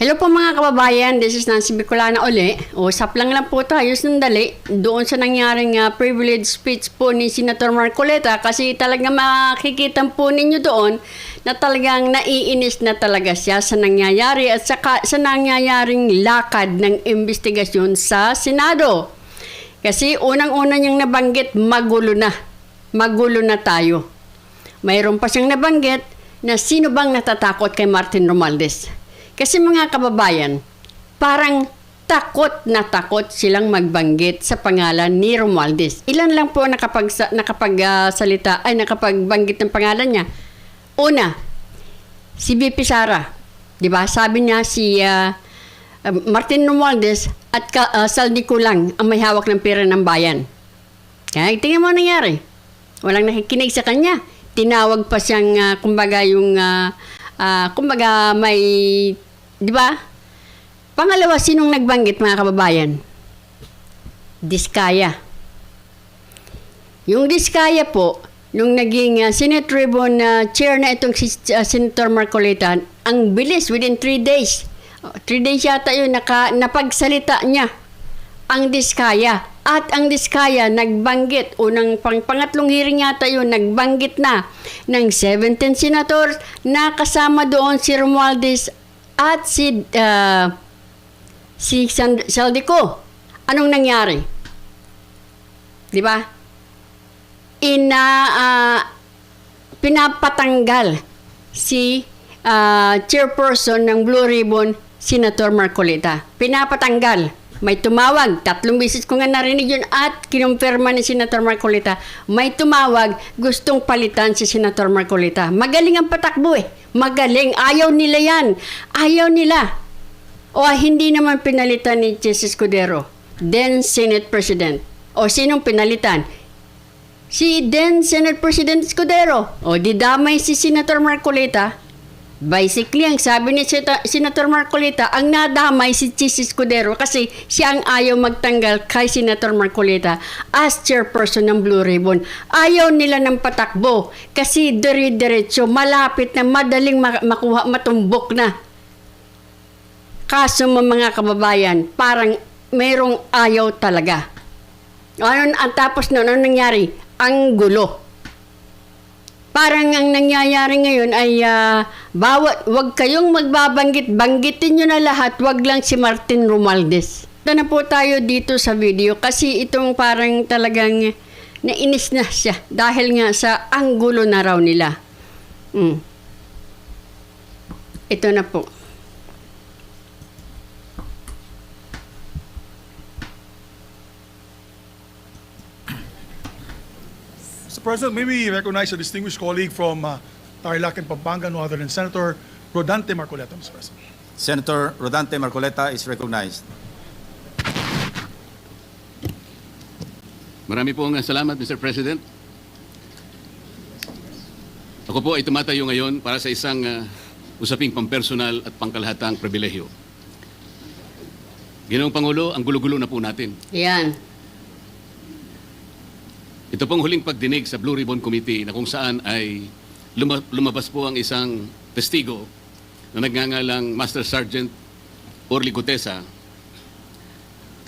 Hello po mga kababayan, this is Nancy Bicolana uli. Usap lang lang po tayo sandali doon sa nangyaring uh, privilege speech po ni Senator Marcoleta kasi talaga makikita po ninyo doon na talagang naiinis na talaga siya sa nangyayari at saka sa nangyayaring lakad ng investigasyon sa Senado. Kasi unang-una niyang nabanggit, magulo na. Magulo na tayo. Mayroon pa siyang nabanggit na sino bang natatakot kay Martin Romualdez. Kasi mga kababayan, parang takot na takot silang magbanggit sa pangalan ni Romualdez. Ilan lang po nakapag nakapagsalita ay nakapagbanggit ng pangalan niya. Una, si BP Sara. 'Di ba? Sabi niya si ah, Martin Romualdez at ah, Saldi Kulang ang may hawak ng pera ng bayan. Kaya tingnan mo ang nangyari. Walang nakikinig sa kanya. Tinawag pa siyang, ah, kumbaga, yung, ah, ah, kumbaga, may, di ba? Pangalawa, sinong nagbanggit, mga kababayan? Diskaya. Yung Diskaya po, nung naging uh, Senate Tribune uh, chair na itong si uh, Senator Marcoleta, ang bilis, within three days. Oh, three days yata yun, naka, napagsalita niya ang Diskaya. At ang Diskaya nagbanggit, unang pang, pangatlong hearing yata yun, nagbanggit na ng 17 senators na kasama doon si Romualdez at si uh, si Saldico. Anong nangyari? Di ba? Ina ah, pinapatanggal si ah, chairperson ng Blue Ribbon, Senator Marcolita. Pinapatanggal. May tumawag, tatlong beses ko nga narinig yun at kinumpirma ni Senator Marcolita, may tumawag, gustong palitan si Senator Marcolita. Magaling ang patakbo eh. Magaling. Ayaw nila yan. Ayaw nila. O hindi naman pinalitan ni Chis Escudero, then Senate President. O sinong pinalitan? Si then Senate President Escudero. O di damay si Senator Marcolita. Basically, ang sabi ni Senator Marcolita, ang nadamay si Chis Escudero kasi siya ang ayaw magtanggal kay Senator Marcolita as chairperson ng Blue Ribbon. Ayaw nila ng patakbo kasi dire-diretso, malapit na, madaling ma- makuha, matumbok na. Kaso mo mga kababayan, parang merong ayaw talaga. Ano, ang tapos nun, ano nangyari? Ang gulo. Parang ang nangyayari ngayon ay ah, bawat, wag kayong magbabanggit, banggitin nyo na lahat, wag lang si Martin Romualdez. Ito na po tayo dito sa video kasi itong parang talagang nainis na siya dahil nga sa anggulo na raw nila. Mm. Ito na po. Mr. President, may we recognize a distinguished colleague from uh, Tarlac and Pampanga, no other than Senator Rodante Marcoleta, Mr. President. Senator Rodante Marcoleta is recognized. Marami po nga salamat, Mr. President. Ako po ay tumatayo ngayon para sa isang ah, usaping pampersonal at pangkalahatang pribilehyo. Ginoong Pangulo, ang gulo-gulo na po natin. Yan. Ito pong huling pagdinig sa Blue Ribbon Committee na kung saan ay luma- lumabas po ang isang testigo na nagngangalang Master Sergeant Orly Gutesa.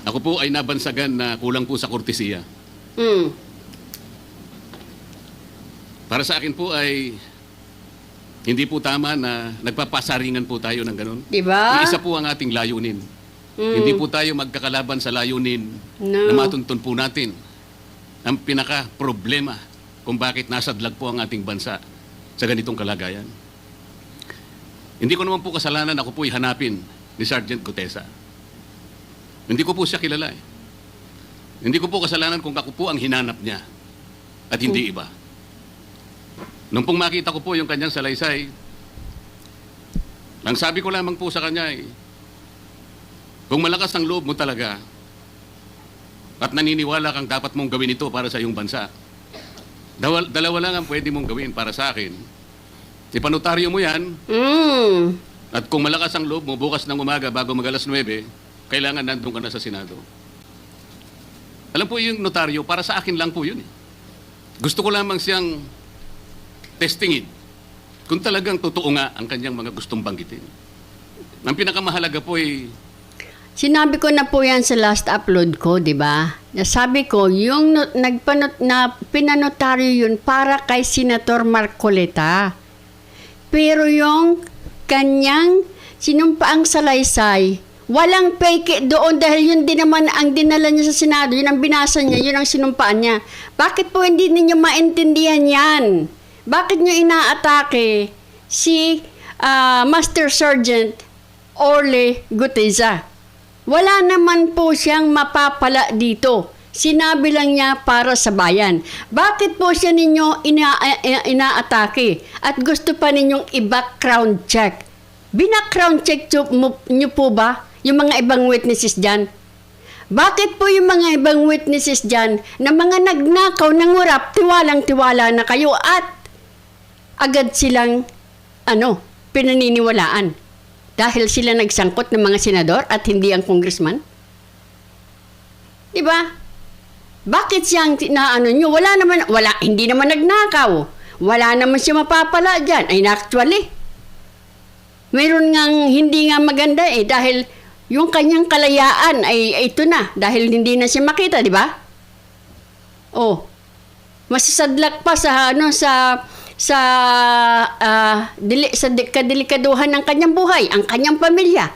Ako po ay nabansagan na kulang po sa kortesiya. Mm. Para sa akin po ay hindi po tama na nagpapasaringan po tayo ng ganun. Di ba? Iisa po ang ating layunin. Mm. Hindi po tayo magkakalaban sa layunin No. na matuntun po natin ang pinaka-problema kung bakit nasadlag po ang ating bansa sa ganitong kalagayan. Hindi ko naman po kasalanan ako po'y hanapin ni Sergeant Gutesa. Hindi ko po siya kilala eh. Hindi ko po kasalanan kung ako po ang hinanap niya at hindi iba. Nung pong makita ko po yung kanyang salaysay, ang sabi ko lamang po sa kanya ay, kung malakas ang loob mo talaga at naniniwala kang dapat mong gawin ito para sa iyong bansa, dalawa, dalawa lang ang pwede mong gawin para sa akin. Ipanotaryo mo yan Mm. at kung malakas ang loob mo bukas ng umaga bago mag alas 9, kailangan nandun ka na sa Senado. Alam po yung notaryo, para sa akin lang po yun. Eh. Gusto ko lamang siyang testingin kung talagang totoo nga ang kanyang mga gustong banggitin. Ang pinakamahalaga po ay Sinabi ko na po yan sa last upload ko, di ba? Nasabi ko, yung no, nagpanot, na pinanotaryo yun para kay Senator Marcoleta. Pero yung kanyang sinumpaang salaysay, walang peke doon dahil yun din naman ang dinala niya sa Senado, yun ang binasa niya, yun ang sinumpaan niya. Bakit po hindi ninyo maintindihan yan? Bakit niyo inaatake si ah, Master Sergeant Orle Guteza? Wala naman po siyang mapapala dito. Sinabi lang niya para sa bayan. Bakit po siya ninyo ina, ina- inaatake at gusto pa ninyong i-background check? Binackground check nyo po ba yung mga ibang witnesses dyan? Bakit po yung mga ibang witnesses dyan na mga nagnakaw ng urap, tiwalang-tiwala na kayo at agad silang ano, pinaniniwalaan? Dahil sila nagsangkot ng mga senador at hindi ang congressman? Di ba? Bakit siyang tinaano nyo? Wala naman, wala, hindi naman nagnakaw. Wala naman siya mapapala dyan. Ay, actually, meron ngang hindi nga maganda eh dahil yung kanyang kalayaan ay, ay ito na dahil hindi na siya makita, di ba? Oh. Masasadlak pa sa ano sa sa ah, dili, sa di- kadelikaduhan ng kanyang buhay, ang kanyang pamilya.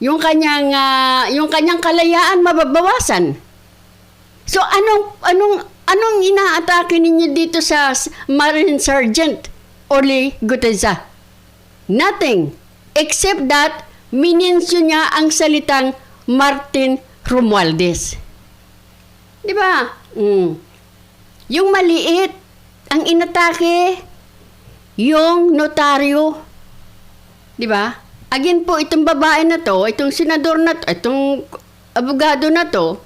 Yung kanyang ah, yung kanyang kalayaan mababawasan. So anong anong anong inaatake ninyo dito sa Marine Sergeant Oli Guteza? Nothing except that minensyon niya ang salitang Martin Romualdez. Di ba? Mm. Yung maliit, ang inatake, yung notaryo. Di ba? Again po, itong babae na to, itong senador na to, itong abogado na to,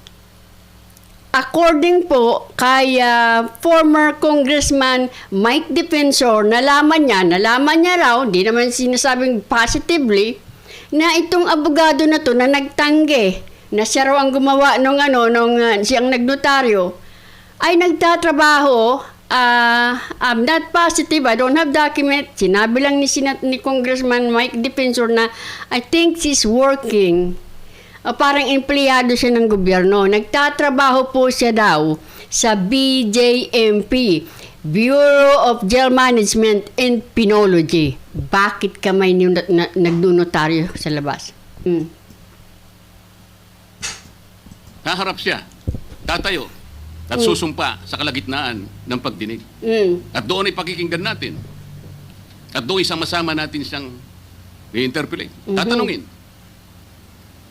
according po kay ah, former Congressman Mike Defensor, nalaman niya, nalaman niya raw, hindi naman sinasabing positively, na itong abogado na to na nagtangge, na siya raw ang gumawa nung ano, nung ah, siyang nagnotaryo, ay nagtatrabaho, ah, I'm not positive, I don't have document, sinabi lang ni, Senat- ni Congressman Mike Defensor na I think she's working o parang empleyado siya ng gobyerno. Nagtatrabaho po siya daw sa BJMP, Bureau of Jail Management and Penology. Bakit ka may nu- na, nagdunotaryo sa labas? Hmm. haharap siya, tatayo, at susumpa sa kalagitnaan ng pagdinig. Hmm. At doon ay pakikinggan natin. At doon isama-sama natin siyang i-interpolate. Tatanungin.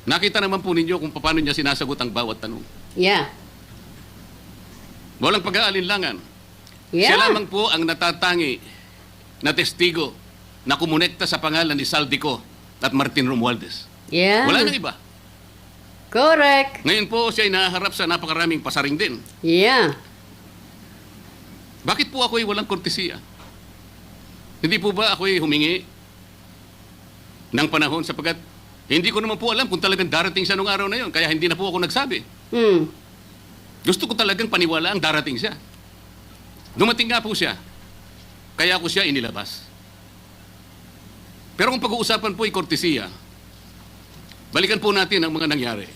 Nakita naman po ninyo kung paano niya sinasagot ang bawat tanong. Yeah. Walang pag-aalinlangan. Yeah. Siya lamang po ang natatangi na testigo na kumonekta sa pangalan ni Saldico at Martin Romualdez. Yeah. Wala nang iba. Correct. Ngayon po siya ay naharap sa napakaraming pasaring din. Yeah. Bakit po ako'y walang kortesiya? Hindi po ba ako'y humingi ng panahon sapagkat hindi ko naman po alam kung talagang darating siya nung araw na yon. Kaya hindi na po ako nagsabi. Hmm. Gusto ko talagang paniwala ang darating siya. Dumating nga po siya. Kaya ko siya inilabas. Pero kung pag-uusapan po ay kortesiya, balikan po natin ang mga nangyari.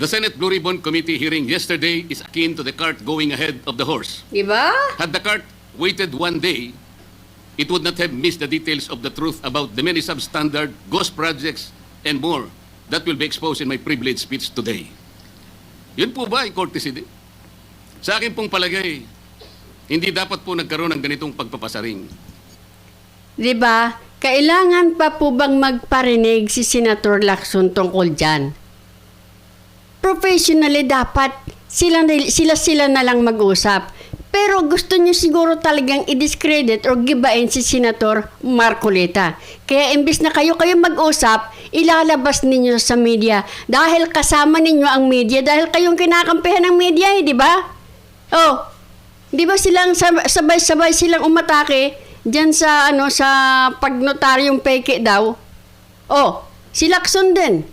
The Senate Blue Ribbon Committee hearing yesterday is akin to the cart going ahead of the horse. Diba? Had the cart waited one day, it would not have missed the details of the truth about the many substandard ghost projects and more that will be exposed in my privileged speech today. Yun po ba ay courtesy din? Sa akin pong palagay, hindi dapat po nagkaroon ng ganitong pagpapasaring. Di ba? Kailangan pa po bang magparinig si Senator Lacson tungkol dyan? Professionally, dapat sila, sila sila na lang mag-usap. Pero gusto niyo siguro talagang i-discredit or gibain si Senator Marcoleta. Kaya imbis na kayo kayo mag-usap, ilalabas ninyo sa media. Dahil kasama ninyo ang media, dahil kayong kinakampihan ng media eh, di ba? Oh, di ba silang sab- sabay-sabay silang umatake dyan sa, ano, sa pagnotaryong peke daw? Oh, si Lacson din.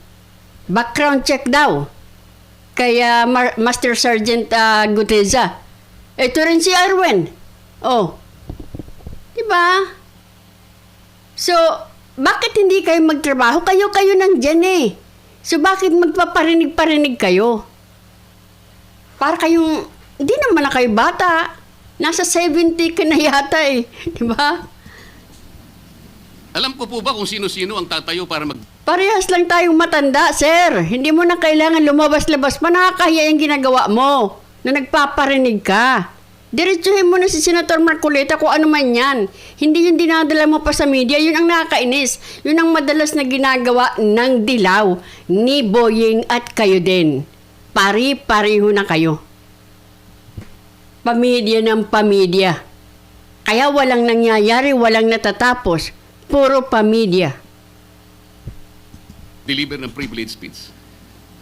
Background check daw. Kaya Mar- Master Sergeant uh, Guteza. Ito rin si Arwen. Oh. Di ba? So, bakit hindi kayo magtrabaho? Kayo-kayo nandyan eh. So, bakit magpaparinig-parinig kayo? Para kayong, hindi naman na kayo bata. Nasa 70 ka na yata eh. Di ba? Alam ko po ba kung sino-sino ang tatayo para mag... Parehas lang tayong matanda, sir. Hindi mo na kailangan lumabas-labas pa. Nakakahiya yung ginagawa mo na nagpaparinig ka. Diretsuhin mo na si Senator Marcoleta kung ano man yan. Hindi yung dinadala mo pa sa media. Yun ang nakakainis. Yun ang madalas na ginagawa ng dilaw ni Boying at kayo din. Pari-pariho na kayo. Pamilya ng pamilya. Kaya walang nangyayari, walang natatapos. Puro pamilya. Deliver ng privilege speech.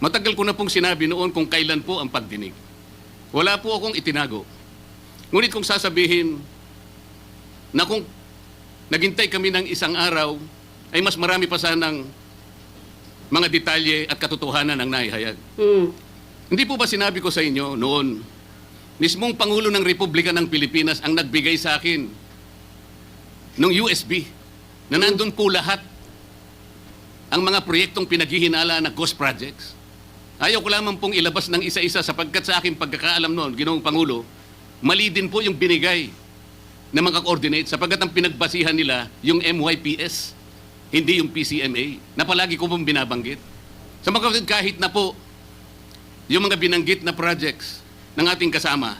Matagal ko na pong sinabi noon kung kailan po ang pagdinig. Wala po akong itinago. Ngunit kung sasabihin na kung naghintay kami ng isang araw, ay mas marami pa sanang mga detalye at katotohanan ang naihayag. Hmm. Hindi po ba sinabi ko sa inyo noon, mismong Pangulo ng Republika ng Pilipinas ang nagbigay sa akin ng USB na nandun po lahat ang mga proyektong pinaghihinala na ghost projects. Ayaw ko lamang pong ilabas ng isa-isa sapagkat sa aking pagkakaalam noon, Ginoong Pangulo, mali din po yung binigay ng mga coordinates sapagkat ang pinagbasihan nila yung MYPS, hindi yung PCMA, na palagi ko pong binabanggit. Sa mga kahit na po yung mga binanggit na projects ng ating kasama,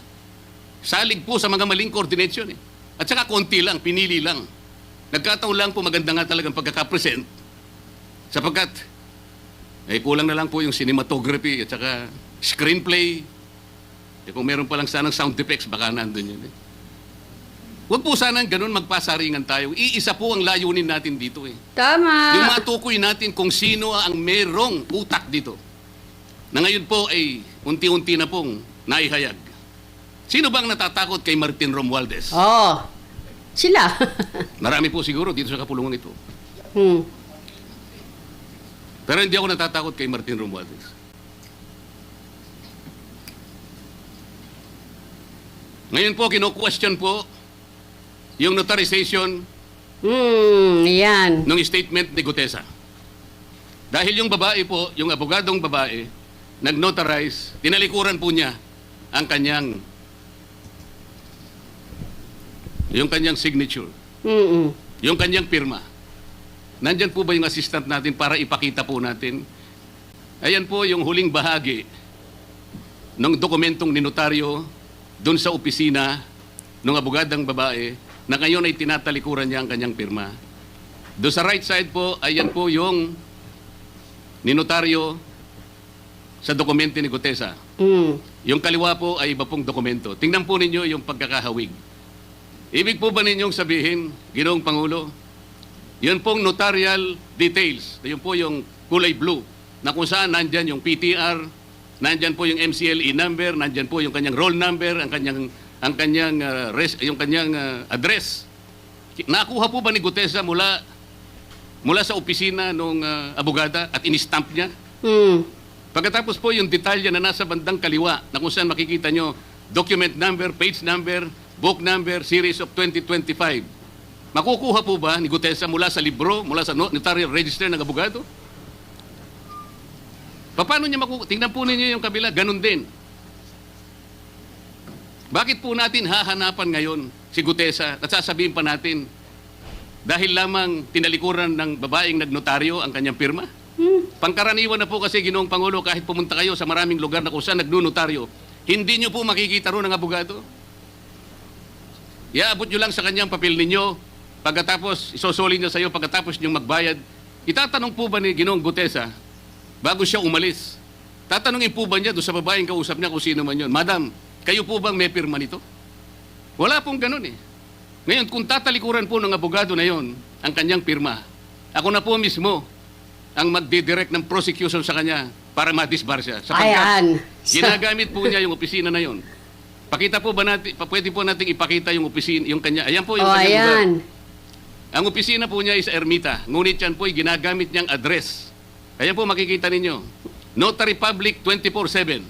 salig po sa mga maling coordination eh. At saka konti lang, pinili lang. Nagkataon lang po maganda nga talagang pagkakapresent sapagkat eh, kulang na lang po yung cinematography at saka screenplay. Eh, kung meron pa lang sanang sound effects, baka nandun yun eh. Huwag po sanang ganun magpasaringan tayo. Iisa po ang layunin natin dito eh. Tama. Yung matukoy natin kung sino ang merong utak dito. Na ngayon po ay unti-unti na pong naihayag. Sino bang natatakot kay Martin Romualdez? Oh. Sila. Marami po siguro dito sa kapulungan ito. hmm. Pero hindi ako natatakot kay Martin Romualdez. Ngayon po, kino-question po yung notarization Hmm, yan. ng statement ni Gutesa. Dahil yung babae po, yung abogadong babae, nag-notarize, tinalikuran po niya ang kanyang yung kanyang signature, Mm-mm. yung kanyang pirma. Nandyan po ba yung assistant natin para ipakita po natin? Ayan po yung huling bahagi ng dokumentong ninotaryo doon sa opisina ng abogadang babae na ngayon ay tinatalikuran niya ang kanyang pirma. Doon sa right side po, ayan po yung ninotaryo sa dokumento ni Gutesa. Mm. Yung kaliwa po ay iba pong dokumento. Tingnan po ninyo yung pagkakahawig. Ibig po ba ninyong sabihin, Ginoong Pangulo, yun pong notarial details, yun po yung kulay blue, na kung saan nandyan yung PTR, nandyan po yung MCLE number, nandyan po yung kanyang roll number, ang kanyang ang kanyang uh, res, yung kanyang uh, address. Nakuha po ba ni Gutesa mula mula sa opisina ng abogada at inistamp niya? Mm. Pagkatapos po yung detalye na nasa bandang kaliwa na kung saan makikita nyo document number, page number, book number, series of 2025. Makukuha po ba ni Gutesa mula sa libro, mula sa no- notarial register ng abogado? Paano niya makukuha? Tingnan po ninyo yung kabila, ganun din. Bakit po natin hahanapan ngayon si Gutesa at sasabihin pa natin dahil lamang tinalikuran ng babaeng nagnotaryo ang kanyang pirma? Pangkaraniwan na po kasi ginoong Pangulo kahit pumunta kayo sa maraming lugar na kung saan nagnunotaryo, hindi nyo po makikita roon ng abogado. Iaabot nyo lang sa kanyang papel ninyo, pagkatapos isosoli niya sa iyo pagkatapos nyo magbayad. Itatanong po ba ni Ginoong Gutesa, bago siya umalis, tatanungin po ba niya doon sa babaeng kausap niya kung sino man yun, Madam, kayo po bang may pirma nito? Wala pong ganun eh. Ngayon, kung tatalikuran po ng abogado na yon ang kanyang pirma, ako na po mismo ang magdidirect ng prosecution sa kanya para ma-disbar siya. Ayan. ginagamit po niya yung opisina na yon. Pakita po ba natin, pwede po natin ipakita yung opisina, yung kanya, ayan po yung O, kanyang lugar. Ang opisina po niya is Ermita, ngunit yan po ay ginagamit niyang address. Ayan po makikita ninyo. Notary Public 24-7.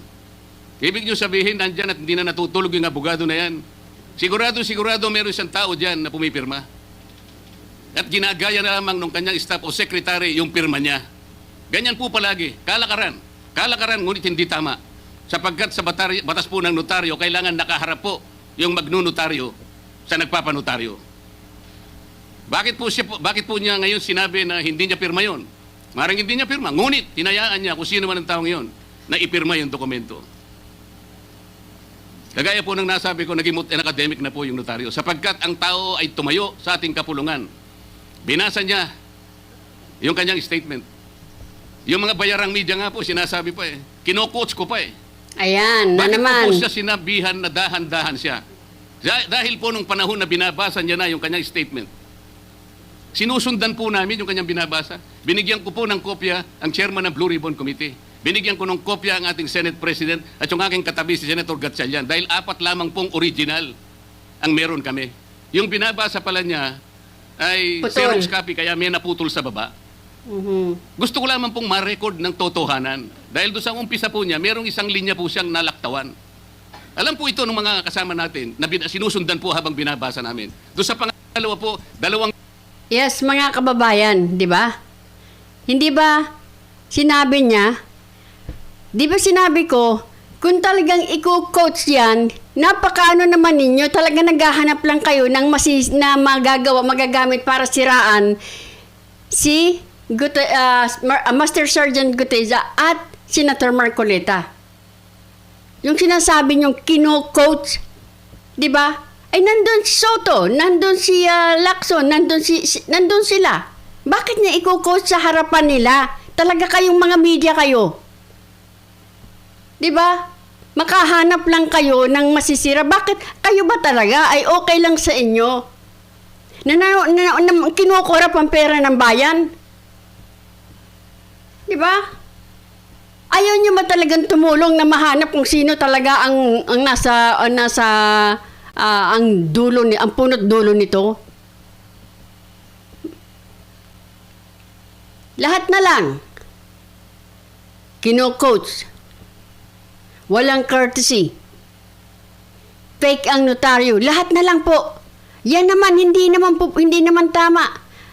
Ibig niyo sabihin, nandyan at hindi na natutulog yung abogado na yan. Sigurado, sigurado meron siyang tao dyan na pumipirma. At ginagaya na lamang ng kanyang staff o secretary yung pirma niya. Ganyan po palagi. Kalakaran. Kalakaran, ngunit hindi tama. Sapagkat sa batas po ng notaryo, kailangan nakaharap po yung magnunotaryo sa nagpapanotaryo. Bakit po, siya po, bakit po niya ngayon sinabi na hindi niya pirma yon? Marang hindi niya pirma. Ngunit, hinayaan niya kung sino man ang taong yon na ipirma yung dokumento. Kagaya po ng nasabi ko, naging mut- academic na po yung notaryo. Sapagkat ang tao ay tumayo sa ating kapulungan. Binasa niya yung kanyang statement. Yung mga bayarang media nga po, sinasabi pa eh. Kino-coach ko pa eh. Ayan, na Bakit naman. po, po siya sinabihan na dahan-dahan siya? Dah- dahil po nung panahon na binabasa niya na yung kanyang statement, sinusundan po namin yung kanyang binabasa. Binigyan ko po ng kopya ang chairman ng Blue Ribbon Committee. Binigyan ko ng kopya ang ating Senate President at yung aking katabi si Senator Gatchalian dahil apat lamang pong original ang meron kami. Yung binabasa pala niya ay Putol. Xerox copy kaya may naputol sa baba. Mhm. Gusto ko lamang pong ma-record ng totohanan. Dahil doon sa umpisa po niya, merong isang linya po siyang nalaktawan. Alam po ito ng mga kasama natin na sinusundan po habang binabasa namin. Doon sa pangalawa po, dalawang Yes, mga kababayan, di ba? Hindi ba sinabi niya, di ba sinabi ko, kung talagang i-coach yan, napakaano naman ninyo, talaga naghahanap lang kayo ng masis, na magagawa, magagamit para siraan si Gute, ah, Master Sergeant Guteza at Senator Marcoleta. Yung sinasabi niyong kino-coach, di ba? Ay, nandun si Soto, nandun si ah, Lacson, nandun, si, si- nandun sila. Bakit niya i-coach sa harapan nila? Talaga kayong mga media kayo. Ba? Makahanap lang kayo ng masisira. Bakit kayo ba talaga ay okay lang sa inyo? Na, na, na, na kinukurap ang pera ng bayan? Di ba? Ayaw nyo ba talagang tumulong na mahanap kung sino talaga ang, ang nasa, ang nasa, ah, ang dulo, ni, ang punot dulo nito? Lahat na lang. Kino-coach. Walang courtesy. Fake ang notaryo. Lahat na lang po. Yan naman, hindi naman po, hindi naman tama.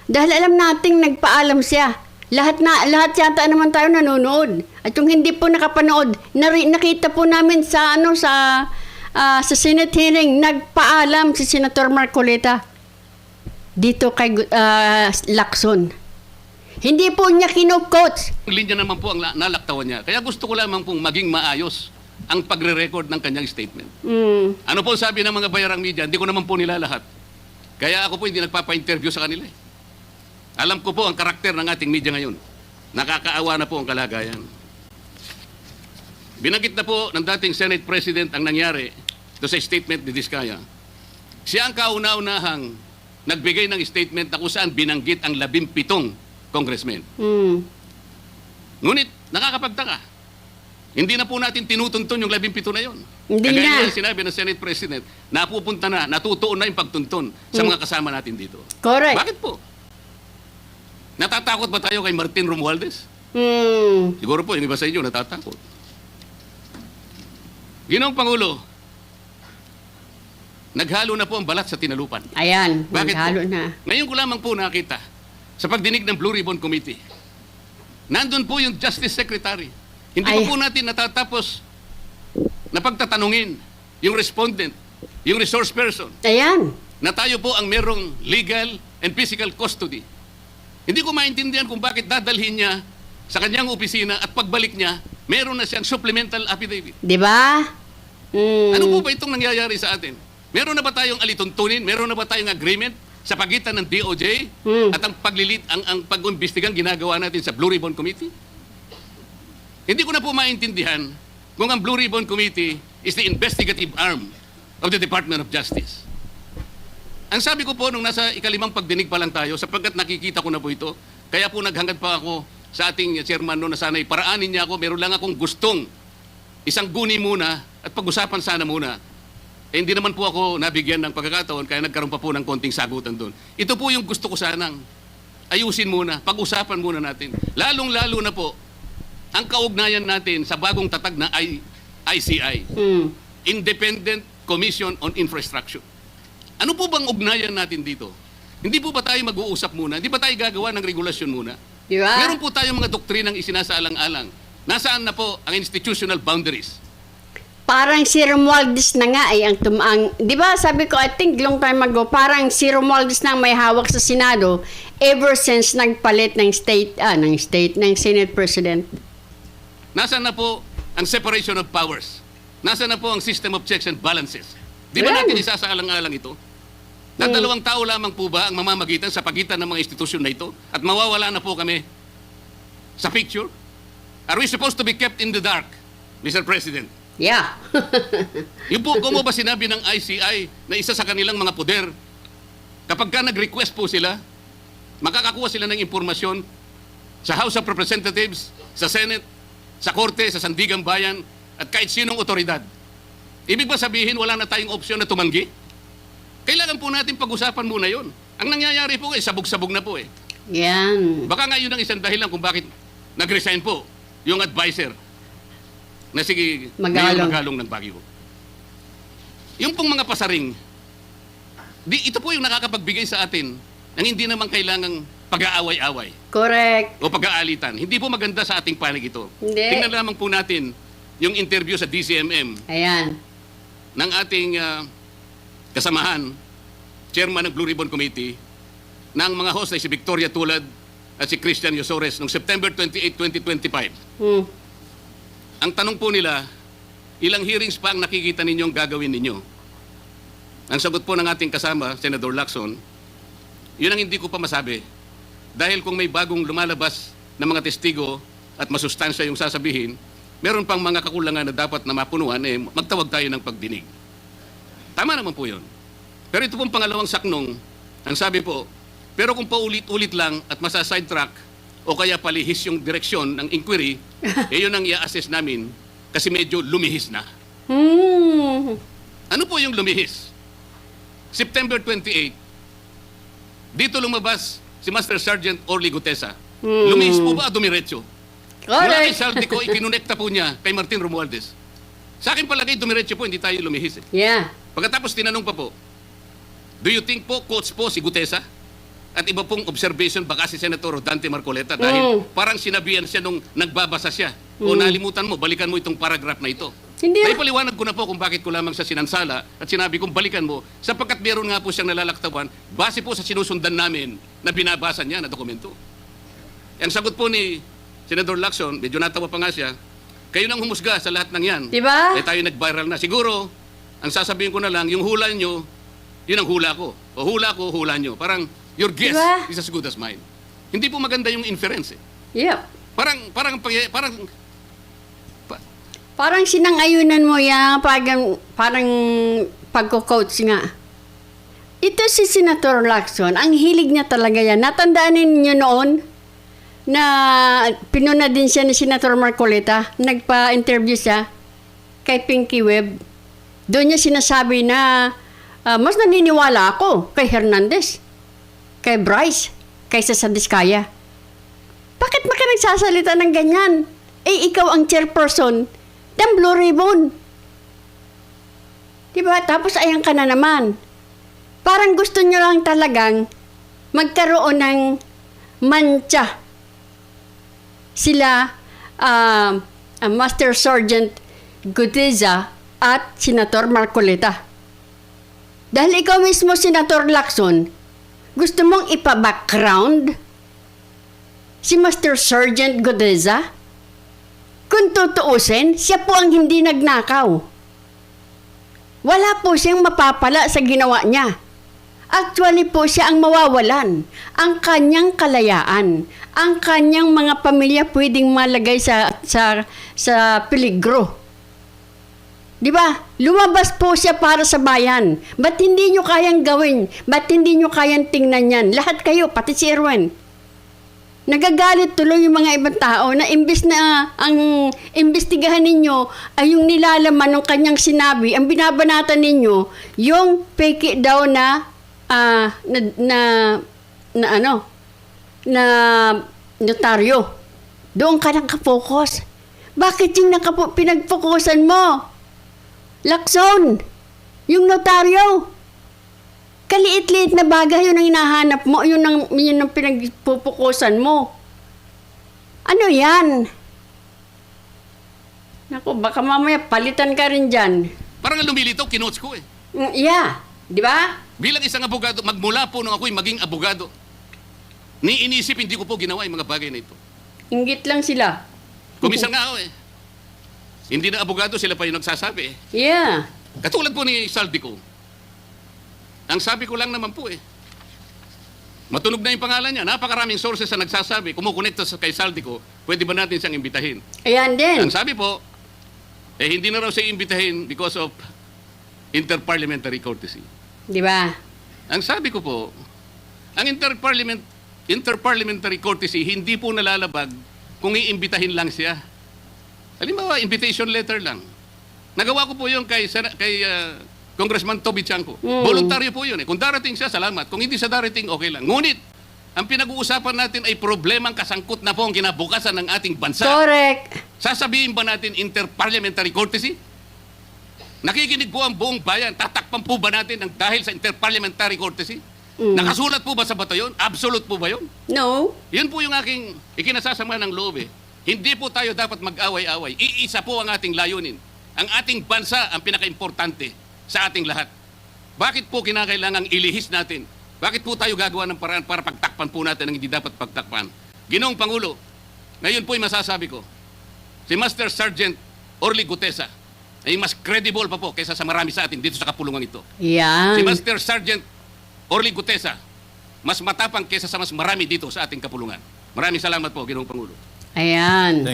Dahil alam nating nagpaalam siya. Lahat na lahat yata naman tayo nanonood. At yung hindi po nakapanood, nari, nakita po namin sa ano sa ah, sa Senate hearing nagpaalam si Senator Marcoleta dito kay ah, Lacson. Hindi po niya kino-coach. linya naman po ang la- nalaktawan niya. Kaya gusto ko lamang pong maging maayos ang pagre-record ng kanyang statement. Mm. Ano po sabi ng mga bayarang media? Hindi ko naman po nila lahat. Kaya ako po hindi nagpapa-interview sa kanila. eh. Alam ko po ang karakter ng ating media ngayon. Nakakaawa na po ang kalagayan. Binanggit na po ng dating Senate President ang nangyari do sa statement ni Diskaya. Siya ang kauna-unahang nagbigay ng statement na kung saan binanggit ang labimpitong congressmen. Mm. Ngunit, nakakapagtaka. Hindi na po natin tinutuntun yung labimpito na yon. Hindi Kagaya na. sinabi ng Senate President, napupunta na, natutuon na yung pagtuntun sa Hmm. mga kasama natin dito. Correct. Bakit po? Natatakot ba tayo kay Martin Romualdez? Mm. Siguro po, yung iba sa inyo natatakot. Ginoong Pangulo, naghalo na po ang balat sa tinalupan. Ayan, Bakit naghalo po? na. Ngayon ko lamang po nakita sa pagdinig ng Blue Ribbon Committee. Nandun po yung Justice Secretary. Hindi Ay. po natin natatapos na pagtatanungin yung respondent, yung resource person, Ayan. na tayo po ang merong legal and physical custody. Hindi ko maintindihan kung bakit dadalhin niya sa kanyang opisina at pagbalik niya, meron na siyang supplemental affidavit. Di ba? Mm. Ano po ba itong nangyayari sa atin? Meron na ba tayong alituntunin? Meron na ba tayong agreement sa pagitan ng DOJ Hmm. at ang paglilit ang ang pag-imbestigang ginagawa natin sa Blue Ribbon Committee? Hindi ko na po maintindihan kung ang Blue Ribbon Committee is the investigative arm of the Department of Justice. Ang sabi ko po nung nasa ikalimang pagdinig pa lang tayo, sapagkat nakikita ko na po ito, kaya po naghangad pa ako sa ating chairman no na sana iparaanin niya ako. Meron lang akong gustong isang guni muna at pag-usapan sana muna. Eh, hindi naman po ako nabigyan ng pagkakataon kaya nagkaroon pa po ng konting sagutan doon. Ito po yung gusto ko sanang ayusin muna, pag-usapan muna natin. Lalong-lalo na po ang kaugnayan natin sa bagong tatag na I- ICI. Hmm. Independent Commission on Infrastructure. Ano po bang ugnayan natin dito? Hindi po ba tayo mag-uusap muna? Hindi ba tayo gagawa ng regulasyon muna? Meron po tayong mga doktrinang isinasaalang-alang. Nasaan na po ang institutional boundaries? Parang si Romualdez na nga ay ang tumang, 'di ba? Sabi ko I think long time ago, parang si Romualdez na may hawak sa Senado ever since nagpalit ng state ah ng state ng Senate President. Nasaan na po ang separation of powers? Nasaan na po ang system of checks and balances? Di ba natin isasaalang-alang ito? Na dalawang tao lamang po ba ang mamamagitan sa pagitan ng mga institusyon na ito? At mawawala na po kami sa picture? Are we supposed to be kept in the dark, Mr. President? Yeah. Yung po, kung mo ba sinabi ng ICI na isa sa kanilang mga poder, kapag ka nag-request po sila, makakakuha sila ng impormasyon sa House of Representatives, sa Senate, sa Korte, sa Sandigang Bayan, at kahit sinong otoridad. Ibig ba sabihin wala na tayong opsyon na tumanggi? Kailangan po natin pag-usapan muna yon. Ang nangyayari po eh, sabog-sabog na po eh. Yan. Baka nga yun ang isang dahilan kung bakit nag-resign po yung advisor na sige, Magalong. Magalong ng Baguio. Yung pong mga pasaring, di, ito po yung nakakapagbigay sa atin ng hindi naman kailangang pag-aaway-away Correct. o pag-aalitan. Hindi po maganda sa ating panig ito. Hindi. Tingnan lamang po natin yung interview sa DCMM Ayan. ng ating ah, kasamahan, chairman ng Blue Ribbon Committee, ng mga host ay si Victoria Tulad at si Christian Yosores noong September 28, 2025. Hmm. Ang tanong po nila, ilang hearings pa ang nakikita ninyong gagawin ninyo? Ang sagot po ng ating kasama, Senador Lacson, yun ang hindi ko pa masabi. Dahil kung may bagong lumalabas na mga testigo at masustansya yung sasabihin, meron pang mga kakulangan na dapat na mapunuan, eh, magtawag tayo ng pagdinig. Tama naman po yun. Pero ito pong pangalawang saknong, ang sabi po, pero kung paulit-ulit lang at masa-sidetrack o kaya palihis yung direksyon ng inquiry, eh yun ang i-assess namin kasi medyo lumihis na. Hmm. Ano po yung lumihis? September 28, dito lumabas si Master Sergeant Orly Gutesa. Hmm. Lumihis po ba o dumiretso? Mula kay Correct. Saldico, ikinonekta po niya kay Martin Romualdez. Sa akin palagay, dumiretso po, hindi tayo lumihis. Eh. Yeah. Pagkatapos tinanong pa po, do you think po coach po si Gutesa? At iba pong observation baka si Senator Dante Marcoleta dahil Mm. parang sinabihan siya nung nagbabasa siya. O nalimutan mo, balikan mo itong paragraph na ito. Hindi. Naipaliwanag ko na po kung bakit ko lamang sa sinansala at sinabi kong balikan mo sapagkat meron nga po siyang nalalaktawan base po sa sinusundan namin na binabasa niya na dokumento. Ang sagot po ni Senador Lacson, medyo natawa pa nga siya, kayo nang humusga sa lahat ng yan. Diba? Eh tayo nag-viral na. Siguro, ang sasabihin ko na lang, yung hula nyo, yun ang hula ko. O hula ko, hula nyo. Parang, your guess Diba? is as good as mine. Hindi po maganda yung inference eh. Yep. Parang, parang, parang, pa- Parang sinangayunan mo yan, parang, parang pagko-coach nga. Ito si Senator Lacson, ang hilig niya talaga yan. Natandaan ninyo noon na pinuna din siya ni Senator Marcoleta. Nagpa-interview siya kay Pinky Webb. Doon niya sinasabi na ah, mas naniniwala ako kay Hernandez, kay Bryce, kaysa sa Diskaya. Bakit ba ka nagsasalita ng ganyan? Eh, ikaw ang chairperson ng Blue Ribbon. Diba? Tapos ayan ka na naman. Parang gusto nyo lang talagang magkaroon ng mancha. Sila, ah, Master Sergeant Guteza at Senator Marcoleta. Dahil ikaw mismo, Senator Lacson, gusto mong ipa-background si Master Sergeant Godeza? Kung tutuusin, siya po ang hindi nagnakaw. Wala po siyang mapapala sa ginawa niya. Actually po siya ang mawawalan. Ang kanyang kalayaan, ang kanyang mga pamilya pwedeng malagay sa sa sa peligro. 'Di ba? Lumabas po siya para sa bayan. Ba't hindi nyo kayang gawin? Ba't hindi nyo kayang tingnan yan? Lahat kayo, pati si Erwin. Nagagalit tuloy yung mga ibang tao na imbes na ang imbestigahan ninyo ay yung nilalaman ng kanyang sinabi, ang binabanatan ninyo, yung fake daw na, ah, na, na, na ano, na notaryo. Doon ka nakapokus. Bakit yung nakapo, pinagfokusan mo? Lakson! Yung notaryo! Kaliit-liit na bagay yun ang hinahanap mo, yun ang, yun ang pinagpupukusan mo. Ano yan? Naku, baka mamaya palitan ka rin dyan. Parang ang lumilitaw, kinotes ko eh. Mm, Yeah, di ba? Bilang isang abogado, magmula po nung ako'y maging abogado, ni inisip hindi ko po ginawa yung mga bagay na ito. Inggit lang sila. Kumisa nga ako eh. Hindi na abogado, sila pa yung nagsasabi. Yeah. Katulad po ni Saldico. Ang sabi ko lang naman po eh. Matunog na yung pangalan niya. Napakaraming sources na nagsasabi, kumukonekta sa kay Saldico, pwede ba natin siyang imbitahin? Ayan din. Ang sabi po, eh hindi na raw siya imbitahin because of interparliamentary courtesy. Di ba? Ang sabi ko po, ang interparliament, interparliamentary courtesy hindi po nalalabag kung iimbitahin lang siya. Halimbawa, invitation letter lang. Nagawa ko po yun kay, kay ah, Congressman Toby Chanko. Mm. Voluntaryo po yun. Eh. Kung darating siya, salamat. Kung hindi siya darating, okay lang. Ngunit, ang pinag-uusapan natin ay problemang kasangkot na po ang kinabukasan ng ating bansa. Correct. Sasabihin ba natin interparliamentary courtesy? Nakikinig po ang buong bayan. Tatakpan po ba natin ng dahil sa interparliamentary courtesy? Mm. Nakasulat po ba sa bato yun? Absolute po ba yun? No. Yun po yung aking ikinasasama ng loob eh. Hindi po tayo dapat mag-away-away. Iisa po ang ating layunin. Ang ating bansa ang pinaka-importante sa ating lahat. Bakit po kinakailangang ilihis natin? Bakit po tayo gagawa ng paraan para pagtakpan po natin ang hindi dapat pagtakpan? Ginoong Pangulo, ngayon po'y masasabi ko, si Master Sergeant Orly Gutesa ay mas credible pa po kaysa sa marami sa atin dito sa kapulungan ito. Yan. Si Master Sergeant Orly Gutesa, mas matapang kaysa sa mas marami dito sa ating kapulungan. Maraming salamat po, Ginoong Pangulo. Ayan.